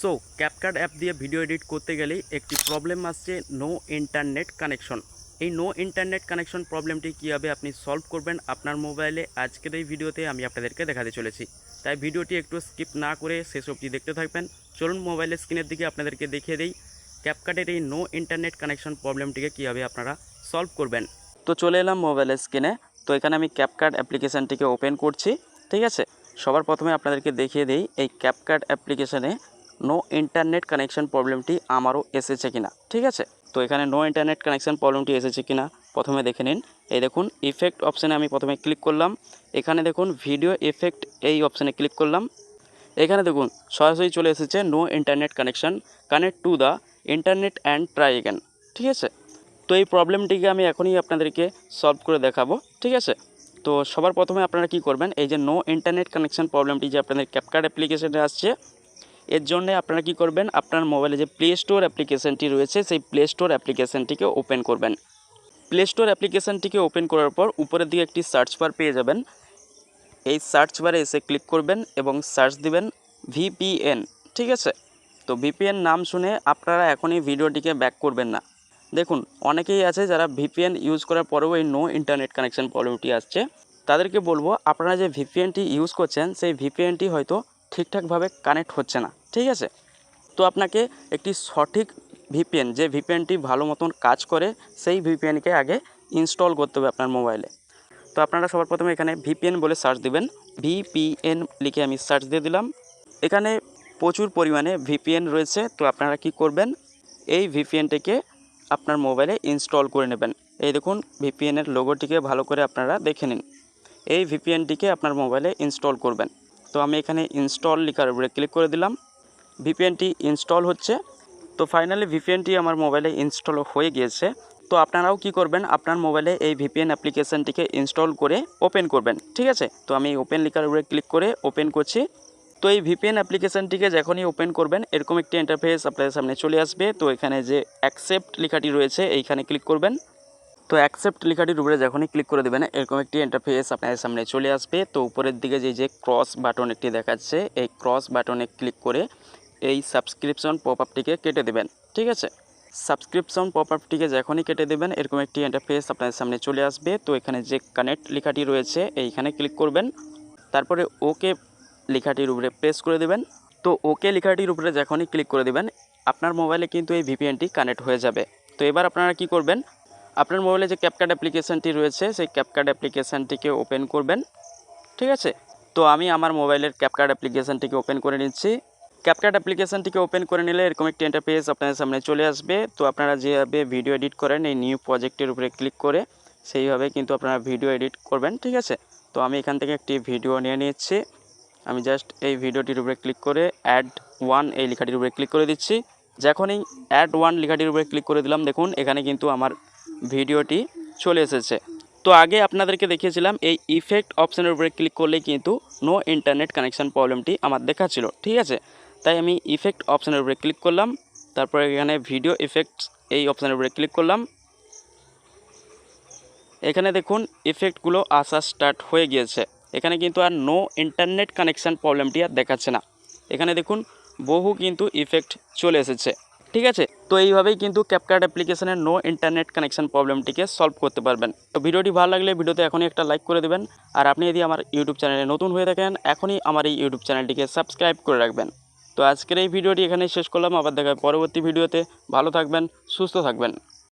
So CapCut app দিয়ে video edit করতে গেলেই একটি প্রবলেম আসছে নো ইন্টারনেট কানেকশন এই নো ইন্টারনেট কানেকশন প্রবলেমটি কীভাবে আপনি সলভ করবেন আপনার মোবাইলে আজকের এই ভিডিওতে আমি আপনাদেরকে দেখাতে চলেছি। তাই ভিডিওটি একটু স্কিপ না করে শেষ অবধি দেখতে থাকবেন। চলুন মোবাইলের স্ক্রিনের দিকে আপনাদেরকে দেখিয়ে দিই ক্যাপকাটের এই নো ইন্টারনেট কানেকশন প্রবলেমটিকে কীভাবে আপনারা সলভ করবেন। তো চলে এলাম মোবাইলের স্ক্রিনে তো এখানে আমি ক্যাপকাট অ্যাপ্লিকেশানটিকে ওপেন করছি, ঠিক আছে? সবার প্রথমে আপনাদেরকে দেখিয়ে দিই, এই ক্যাপকাট অ্যাপ্লিকেশানে নো ইন্টারনেট কানেকশন প্রবলেমটি আমারও এসেছে কিনা, ঠিক আছে? তো এখানে নো ইন্টারনেট কানেকশন প্রবলেমটি এসেছে কিনা, প্রথমে দেখে নিন। এই দেখুন ইফেক্ট অপশানে আমি প্রথমে ক্লিক করলাম। এখানে দেখুন ভিডিও এফেক্ট এই অপশানে ক্লিক করলাম। এখানে দেখুন, সরাসরি চলে এসেছে no internet connection connect to the internet and try again ঠিক আছে? তো এই প্রবলেমটিকে আমি এখনই আপনাদেরকে সলভ করে দেখাবো, ঠিক আছে? তো সবার প্রথমে আপনারা কি করবেন, এই যে নো ইন্টারনেট কানেকশন প্রবলেমটি যে আপনাদের ক্যাপকার্ড অ্যাপ্লিকেশনে আসছে এর জন্য আপনারা কি করবেন? আপনার মোবাইলে যে প্লে স্টোর অ্যাপ্লিকেশনটি রয়েছে, সেই প্লে স্টোর অ্যাপ্লিকেশনটিকে ওপেন করবেন। প্লে স্টোর অ্যাপ্লিকেশনটিকে ওপেন করার পর উপরের দিকে একটি সার্চ বার পেয়ে যাবেন। এই সার্চ বারে এসে ক্লিক করবেন এবং সার্চ দিবেন ভিপিএন ঠিক আছে? তো ভিপিএন নাম শুনে আপনারা এখনই ভিডিওটিকে ব্যাক করবেন না। দেখুন, অনেকেই আছে যারা ভিপিএন ইউজ করার পরেও এই নো ইন্টারনেট কানেকশন প্রবলেমটি আসছে। তাদেরকে বলব, আপনারা যে ভিপিএনটি ইউজ করছেন, সেই ভিপিএনটি হয়তো ঠিকঠাকভাবে কানেক্ট হচ্ছে না। ঠিক আছে? তো আপনাকে একটি সঠিক ভিপিএন যে ভিপিএনটি ভালো মতন কাজ করে, সেই ভিপিএনকে আগে ইনস্টল করতে হবে আপনার মোবাইলে তো আপনারা সবার প্রথমে এখানে ভিপিএন বলে সার্চ দিবেন। ভিপিএন লিখে আমি সার্চ দিয়ে দিলাম। এখানে প্রচুর পরিমাণে ভিপিএন রয়েছে। তো আপনারা কি করবেন? এই ভিপিএনটিকে আপনার মোবাইলে ইনস্টল করে নেবেন। এই দেখুন ভিপিএনের লোগোটিকে ভালো করে আপনারা দেখে নিন। এই ভিপিএনটিকে আপনার মোবাইলে ইনস্টল করবেন। তো আমি এখানে ইনস্টল লিখার উপরে ক্লিক করে দিলাম। ভিপিএনটি ইনস্টল হচ্ছে। তো ফাইনালি ভিপিএনটি আমার মোবাইলে ইনস্টল হয়ে গিয়েছে। তো আপনারাও কি করবেন? আপনার মোবাইলে এই ভিপিএন অ্যাপ্লিকেশানটিকে ইনস্টল করে ওপেন করবেন। ঠিক আছে? তো আমি ওপেন লিখার উপরে ক্লিক করে ওপেন করছি। তো এই ভিপিএন অ্যাপ্লিকেশানটিকে যখনই ওপেন করবেন, এরকম একটি ইন্টারফেস আপনাদের সামনে চলে আসবে। তো এখানে যে অ্যাকসেপ্ট লেখাটি রয়েছে, এইখানে ক্লিক করবেন। তো অ্যাকসেপ্ট লেখাটির উপরে যখনই ক্লিক করে দেবেন, এরকম একটি ইন্টারফেস আপনাদের সামনে চলে আসবে। তো উপরের দিকে যে যে ক্রস বাটন একটি দেখাচ্ছে, এই ক্রস বাটনে ক্লিক করে এই সাবস্ক্রিপশন পপ আপটিকে কেটে দেবেন, ঠিক আছে? সাবস্ক্রিপশন পপ আপটিকে যখনই কেটে দেবেন, এরকম একটি ইন্টারফেস আপনাদের সামনে চলে আসবে। তো এখানে যে কানেক্ট লেখাটি রয়েছে, এইখানে ক্লিক করবেন। তারপরে ওকে লেখাটির উপরে প্রেস করে দেবেন। তো ওকে লেখাটির উপরে যখনই ক্লিক করে দেবেন, আপনার মোবাইলে কিন্তু এই ভিপিএনটি কানেক্ট হয়ে যাবে। তো এবার আপনারা কি করবেন? আপনার মোবাইলে যে ক্যাপকার্ড অ্যাপ্লিকেশানটি রয়েছে, সেই ক্যাপকার্ড অ্যাপ্লিকেশানটিকে ওপেন করবেন, ঠিক আছে? তো আমি আমার মোবাইলের ক্যাপকার্ড অ্যাপ্লিকেশানটিকে ওপেন করে নিচ্ছি। ক্যাপকার্ড অ্যাপ্লিকেশানটিকে ওপেন করে নিলে এরকম একটি ইন্টারফেস আপনাদের সামনে চলে আসবে। তো আপনারা যেভাবে ভিডিও এডিট করেন, এই নিউ প্রজেক্টের উপরে ক্লিক করে সেইভাবে কিন্তু আপনারা ভিডিও এডিট করবেন, ঠিক আছে? তো আমি এখান থেকে একটি ভিডিও নিয়ে নিচ্ছি। আমি জাস্ট এই ভিডিওটির উপরে ক্লিক করে অ্যাড ওয়ান এই লেখাটির উপরে ক্লিক করে দিচ্ছি। যখনই অ্যাড ওয়ান লেখাটির উপরে ক্লিক করে দিলাম, দেখুন এখানে কিন্তু আমার ভিডিওটি চলে এসেছে। তো আগে আপনাদেরকে দেখিয়েছিলাম, এই ইফেক্ট অপশানের উপরে ক্লিক করলেই কিন্তু নো ইন্টারনেট কানেকশান প্রবলেমটি আমার দেখাচ্ছিল ঠিক আছে? তাই আমি ইফেক্ট অপশানের উপরে ক্লিক করলাম। তারপরে এখানে ভিডিও ইফেক্টস এই অপশানের উপরে ক্লিক করলাম। এখানে দেখুন ইফেক্টগুলো আসা স্টার্ট হয়ে গিয়েছে। এখানে কিন্তু আর নো ইন্টারনেট কানেকশান প্রবলেমটি আর দেখাচ্ছে না। এখানে দেখুন বহু কিন্তু ইফেক্ট চলে এসেছে। ঠিক আছে? তো এইভাবেই কিন্তু ক্যাপকার্ড অ্যাপ্লিকেশনের নো ইন্টারনেট কানেকশন প্রবলেমটিকে সলভ করতে পারবেন। তো ভিডিওটি ভালো লাগলে ভিডিওতে এখনই একটা লাইক করে দেবেন। আর আপনি যদি আমার ইউটিউব চ্যানেলে নতুন হয়ে থাকেন, এখনই আমার এই ইউটিউব চ্যানেলটিকে সাবস্ক্রাইব করে রাখবেন। তো আজকের এই ভিডিওটি এখানেই শেষ করলাম। আবার দেখা পরবর্তী ভিডিওতে। ভালো থাকবেন, সুস্থ থাকবেন।